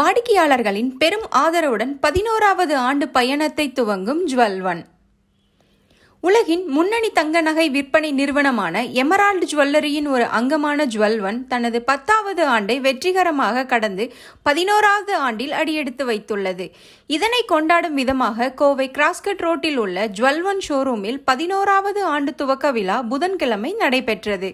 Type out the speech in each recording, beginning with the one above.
வாடிக்கையாளர்களின் பெரும் ஆதரவுடன் பதினோராவது ஆண்டு பயணத்தை துவங்கும் ஜுவல்வன். உலகின் முன்னணி தங்க நகை விற்பனை நிறுவனமான எமரால்டு ஜுவல்லரியின் ஒரு அங்கமான ஜுவல்வன் தனது பத்தாவது ஆண்டை வெற்றிகரமாக கடந்து பதினோராவது ஆண்டில் அடியெடுத்து வைத்துள்ளது. இதனை கொண்டாடும் விதமாக கோவை கிராஸ்கட் ரோட்டில் உள்ள ஜுவல்வன் ஷோரூமில் பதினோராவது ஆண்டு துவக்க விழா புதன்கிழமை நடைபெற்றது.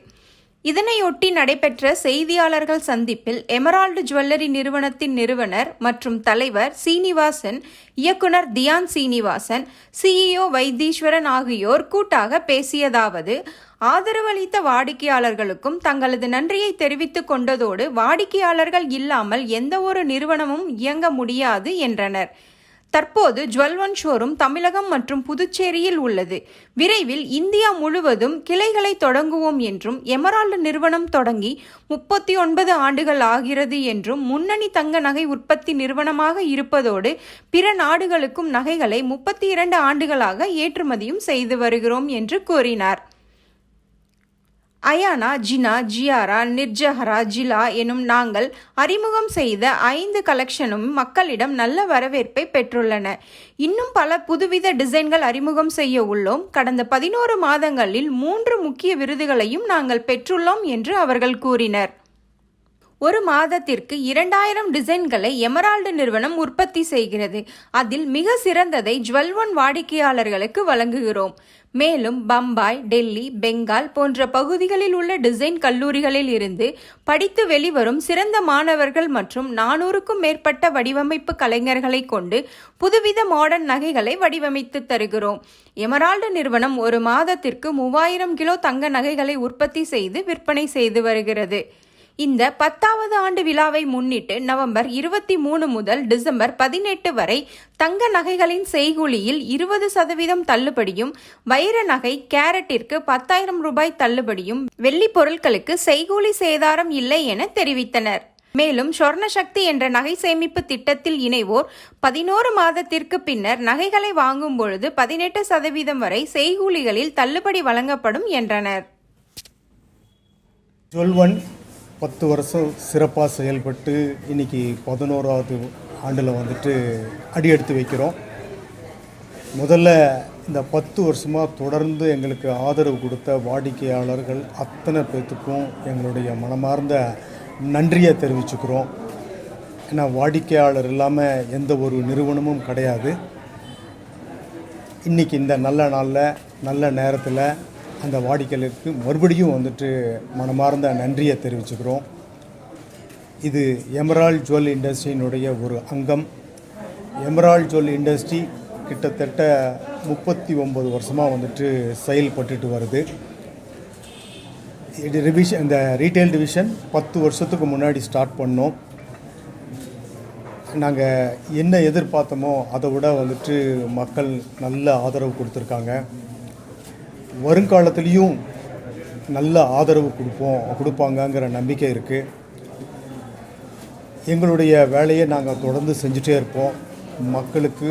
இதனையொட்டி நடைபெற்ற செய்தியாளர்கள் சந்திப்பில் எமரால்டு ஜுவல்லரி நிறுவனத்தின் நிறுவனர் மற்றும் தலைவர் சீனிவாசன் இயக்குனர் தியான் சீனிவாசன் சிஇஓ வைத்தீஸ்வரன் ஆகியோர் கூட்டாக பேசியதாவது ஆதரவளித்த வாடிக்கையாளர்களுக்கும் தங்களது நன்றியை தெரிவித்துக் கொண்டதோடு வாடிக்கையாளர்கள் இல்லாமல் எந்த ஒரு நிறுவனமும் இயங்க முடியாது என்றனர். தற்போது ஜுவல்வன் ஷோரூம் தமிழகம் மற்றும் புதுச்சேரியில் உள்ளது. விரைவில் இந்தியா முழுவதும் கிளைகளை தொடங்குவோம் என்றும் எமரால்டு நிறுவனம் தொடங்கி முப்பத்தி ஒன்பது ஆண்டுகள் ஆகிறது என்றும் முன்னணி தங்க நகை உற்பத்தி நிறுவனமாக இருப்பதோடு பிற நாடுகளுக்கும் நகைகளை முப்பத்தி இரண்டு ஆண்டுகளாக ஏற்றுமதியும் செய்து வருகிறோம் என்று கூறினார். அயானா ஜினா ஜியாரா நிர்ஜஹரா ஜிலா எனும் நாங்கள் அறிமுகம் செய்த ஐந்து கலெக்ஷனும் மக்களிடம் நல்ல வரவேற்பை பெற்றுள்ளன. இன்னும் பல புதுவித டிசைன்கள் அறிமுகம் செய்ய உள்ளோம். கடந்த பதினோரு மாதங்களில் மூன்று முக்கிய விருதுகளையும் நாங்கள் பெற்றுள்ளோம் என்று அவர்கள் கூறினர். ஒரு மாதத்திற்கு இரண்டாயிரம் டிசைன்களை எமரால்டு நிறுவனம் உற்பத்தி செய்கிறது. அதில் மிக சிறந்ததை ஜுவல்வன் வாடிக்கையாளர்களுக்கு வழங்குகிறோம். மேலும் பம்பாய் டெல்லி பெங்கால் போன்ற பகுதிகளில் உள்ள டிசைன் கல்லூரிகளில் இருந்து படித்து வெளிவரும் சிறந்த மாணவர்கள் மற்றும் நானூறுக்கும் மேற்பட்ட வடிவமைப்பு கலைஞர்களை கொண்டு புதுவித மாடர்ன் நகைகளை வடிவமைத்து தருகிறோம். எமரால்டு நிறுவனம் ஒரு மாதத்திற்கு மூவாயிரம் கிலோ தங்க நகைகளை உற்பத்தி செய்து விற்பனை செய்து வருகிறது. இந்த பத்தாவது ஆண்டு விழாவை முன்னிட்டு நவம்பர் இருபத்தி மூணு முதல் டிசம்பர் பதினெட்டு வரை தங்க நகைகளின் செய்கூலியில் இருபது சதவீதம் தள்ளுபடியும் வைர நகை கேரட்டிற்கு பத்தாயிரம் ரூபாய் தள்ளுபடியும் வெள்ளி பொருட்களுக்கு செய்கூலி சேதாரம் இல்லை என தெரிவித்தனர். மேலும் சொர்ண சக்தி என்ற நகை சேமிப்பு திட்டத்தில் இணைவோர் பதினோரு மாதத்திற்கு பின்னர் நகைகளை வாங்கும் பொழுது பதினெட்டு சதவீதம் வரை செய்கூலிகளில் தள்ளுபடி வழங்கப்படும் என்றனர். பத்து வருஷம் சிறப்பாக செயல்பட்டு இன்னைக்கு பதினோராவது ஆண்டில் வந்துட்டு அடி எடுத்து வைக்கிறோம். முதல்ல இந்த பத்து வருஷமாக தொடர்ந்து எங்களுக்கு ஆதரவு கொடுத்த வாடிக்கையாளர்கள் அத்தனை பேர்த்துக்கும் எங்களுடைய மனமார்ந்த நன்றியை தெரிவிச்சுக்கிறோம். ஏன்னா வாடிக்கையாளர் இல்லாமல் எந்த ஒரு நிறுவனமும் கிடையாது. இன்றைக்கி இந்த நல்ல நாளில் நல்ல நேரத்தில் அந்த வாடிக்கையாளருக்கு மறுபடியும் வந்துட்டு மனமார்ந்த நன்றியை தெரிவிச்சுக்கிறோம். இது எமரால் ஜுவல் இண்டஸ்ட்ரியினுடைய ஒரு அங்கம். எமரால் ஜுவல் இண்டஸ்ட்ரி கிட்டத்தட்ட முப்பத்தி ஒம்பது வருஷமாக வந்துட்டு செயல்பட்டுட்டு வருது. இது ரிவிஷன் இந்த ரீட்டைல் டிவிஷன் பத்து வருஷத்துக்கு முன்னாடி ஸ்டார்ட் பண்ணோம். நாங்கள் என்ன எதிர்பார்த்தோமோ அதை விட வந்துட்டு மக்கள் நல்ல ஆதரவு கொடுத்துருக்காங்க. வருங்காலத்துலேயும் நல்ல ஆதரவு கொடுப்போம் கொடுப்பாங்கங்கிற நம்பிக்கை இருக்குது எங்களுடைய வேலையை நாங்கள் தொடர்ந்து செஞ்சுட்டே இருப்போம் மக்களுக்கு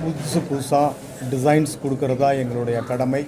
புதுசு புதுசாக டிசைன்ஸ் கொடுக்கறதா எங்களுடைய கடமை